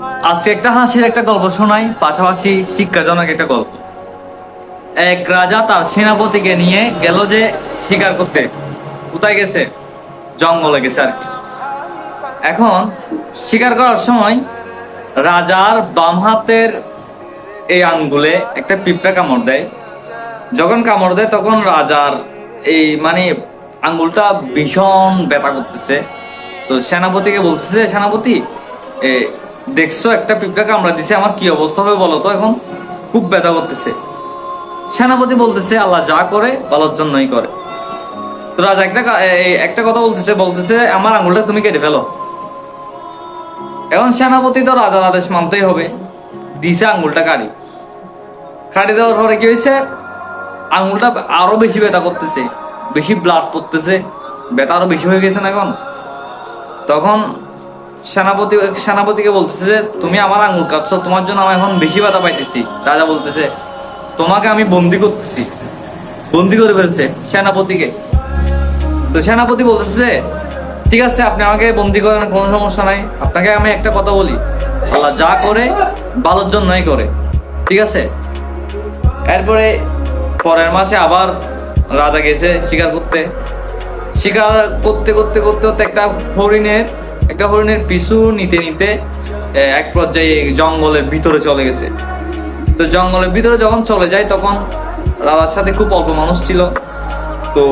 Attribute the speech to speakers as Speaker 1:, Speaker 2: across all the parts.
Speaker 1: আজকে একটা হাসির একটা গল্প শোনাই, পাশাপাশি শিক্ষাজনক একটা গল্প। এক রাজা তার সেনাপতিকে নিয়ে গেল যে শিকার করতে। কোথায় গেছে? জঙ্গলে গেছে আর কি। এখন শিকার করার সময় রাজার বাম হাতের এই আঙ্গুলে একটা পিঁপড়া কামড় দেয়। যখন কামড় দেয়, তখন রাজার এই মানে আঙ্গুলটা ভীষণ ব্যথা করতেছে। তো সেনাপতিকে বলতেছে, সেনাপতি দেখছ, একটা পিঁপড়া কামড়া দিছে, আমার কি অবস্থা হবে বলো তো এখন? খুব ব্যথা করতেছে। সেনাপতি বলতেছে, আল্লাহ যা করে, ভালোর জন্যই করে। তো রাজা একটা একটা কথা বলতেছে বলতেছে, আমার আঙ্গুলটা তুমি কেটে ফেলো। এখন সেনাপতি তো রাজার আদেশ মানতেই হবে। দিছে আঙ্গুলটা কাটি কাটি দেওয়ার পরে কি হয়েছে? আঙ্গুলটা আরও বেশি ব্যথা করতেছে। বেশি ব্লাড পড়তেছে। ব্যথা আরও বেশি হয়ে গেছে না এখন? তখন সেনাপতি, সেনাপতিকে বলতেছে যে, তুমি আমার আঙ্গুল কাটছো, তোমার জন্য আমি এখন বেশি ব্যথা পাইতেছি। রাজা বলতেছে, তোমাকে আমি বন্দি করতেছি। বন্দি করে ফেলছে সেনাপতিকে। তো সেনাপতি বলতেছে ঠিক আছে, আপনি আমাকে বন্দি করেন, কোনো সমস্যা নাই। আপনাকে আমি একটা কথা বলি। আল্লাহ যা করে, ভালোর জন্যই করে। ঠিক আছে? এরপরে পরের মাসে আবার রাজা গেছে শিকার করতে। শিকার করতে করতে করতে করতে একটা হরিণের একটা হরিণের পিছু নিতে নিতে এক পর্যায়ে জঙ্গলের ভিতরে চলে গেছে। তো জঙ্গলের ভিতরে যখন চলে যায়, তখন রাজার সাথে খুব অল্প মানুষ ছিল। তো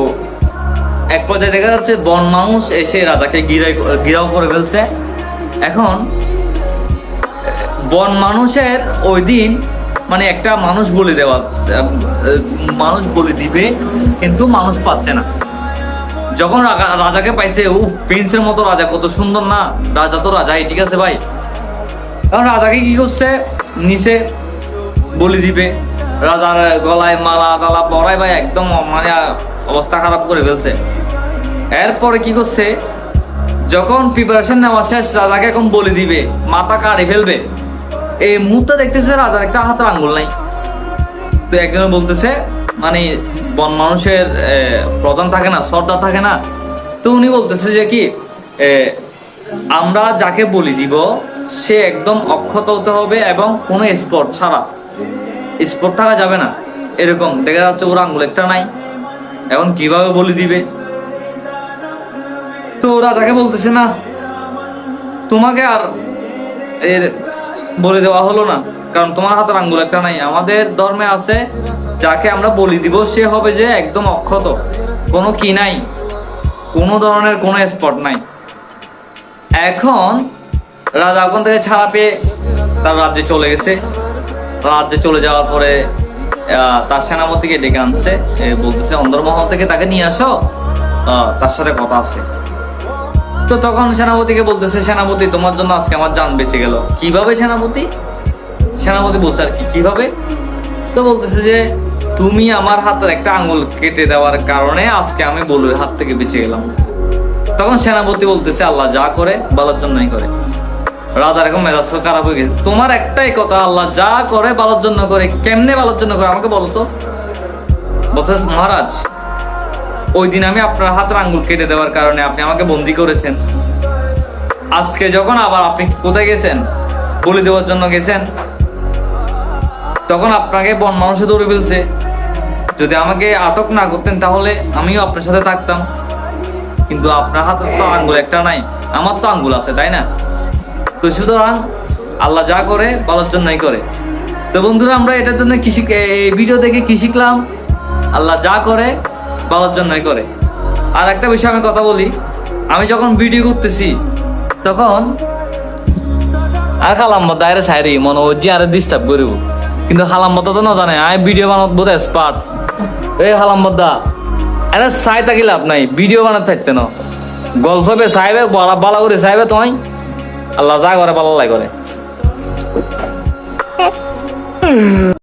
Speaker 1: এক পর্যায়ে দেখা যাচ্ছে, বন মানুষ এসে রাজাকে গিরাই গিরাও করে ফেলছে। এখন, বন মানুষের ওই দিন মানে একটা মানুষ বলে দেওয়া মানুষ বলে দিবে, কিন্তু মানুষ পাচ্ছে না। যখন রাজাকে পাইছে ও প্রিন্সের মতো রাজা, কত সুন্দর না? রাজা তো রাজাই, ঠিক আছে ভাই? কারণ রাজাকে কি করছে? নিচে বলে দিবে। রাজার গলায় মালা টালা পরাই ভাই, একদম মানে অবস্থা খারাপ করে ফেলছে। এরপরে কি করছে? যখন প্রিপারেশন নেওয়া শেষ, রাজাকে এখন বলে দিবে, মাথা কাড়ে ফেলবে। এই মুহূর্তে দেখতেছে রাজার একটা হাতের আঙ্গুল নাই। তো একজন বলতেছে মানে বন মানুষের প্রধান থাকে না, সর্দার থাকে না, তো উনি বলতেছে যে কি আমরা যাকে বলি দিব, সে একদম অক্ষত হতে হবে এবং কোনো স্পট ছাড়া। স্পট থাকা যাবে না। এরকম, দেখা যাচ্ছে ওর আঙ্গুল একটা নাই। এখন কীভাবে বলি দিবে? তো ওরা যাকে বলতেছে না, তোমাকে আর এর বলে দেওয়া হলো না, কারণ তোমার হাতের আঙ্গুল একটা নাই। আমাদের ধর্মে আছে যাকে আমরা বলি দিব, সে হবে যে একদম অক্ষত। কোনো কি নাই। কোনো ধরনের কোনো স্পট নাই। এখন রাজা ওখান থেকে ছাড়া পেয়ে তার রাজ্যে চলে গেছে। রাজ্যে চলে যাওয়ার পরে তার সেনাপতিকে ডেকে আনছে। বলতেছে অন্দরমহল থেকে তাকে নিয়ে আসো। তার সাথে কথা আছে। তো তখন সেনাপতিকে বলতেছে, সেনাপতি, তোমার জন্য আজকে আমার জান বেঁচে গেল। কীভাবে সেনাপতি? সেনাপতি বলছে আর কি, কীভাবে? তো বলতেছে যে তুমি আমার হাতের একটা আঙ্গুল কেটে দেওয়ার কারণে আজকে আমি বলুর হাত থেকে বেঁচে গেলাম। তখন সেনাপতি বলতেছে, আল্লাহ যা করে ভালোর জন্যই করে। রাজার এখন মেজাজ খারাপ হয়ে গেছে। তোমার একটাই কথা, আল্লাহ যা করে ভালোর জন্য করে। কেমনে ভালোর জন্য করে, আমাকে বলো তো। বলতেছে, মহারাজ, ওই দিন আমি আপনার হাতের আঙ্গুল কেটে দেওয়ার কারণে আপনি আমাকে বন্দি করেছেন। আজকে যখন আবার আপনি কোথায় গেছেন, বলি দেওয়ার জন্য গেছেন, তখন আপনাকে বন মানুষে ধরে ফেলছে। যদি আমাকে আটক না করতেন, তাহলে আমিও আপনার সাথে থাকতাম। কিন্তু আপনার হাতে তো আঙ্গুল একটা নাই, আমার তো আঙ্গুল আছে, তাই না? তো সুতরাং আল্লাহ যা করে, ভালোর জন্যই করে। তো বন্ধুরা, আমরা এটার জন্য কি শিখ- এই ভিডিও দেখে কি শিখলাম? আল্লাহ যা করে, ভালোর জন্যই করে। আর একটা বিষয় আমি কথা বলি। আমি যখন ভিডিও করতেছি, তখন আর খালাম মতো আরে সাইরি মনে হচ্ছে আরে ডিস্টার্ব করিব। কিন্তু খালাম মতো তো না জানে আই ভিডিও বানাত বোধ এক্সপার্ট এই মদ্দা আরে সাই থাকি লাভ নাই, ভিডিও বানাতে থাকতে ন। গল্প চাইবে, বলা বালা করে সাইবে তোমায়। আল্লাহ যা করে ভালো লাই করে।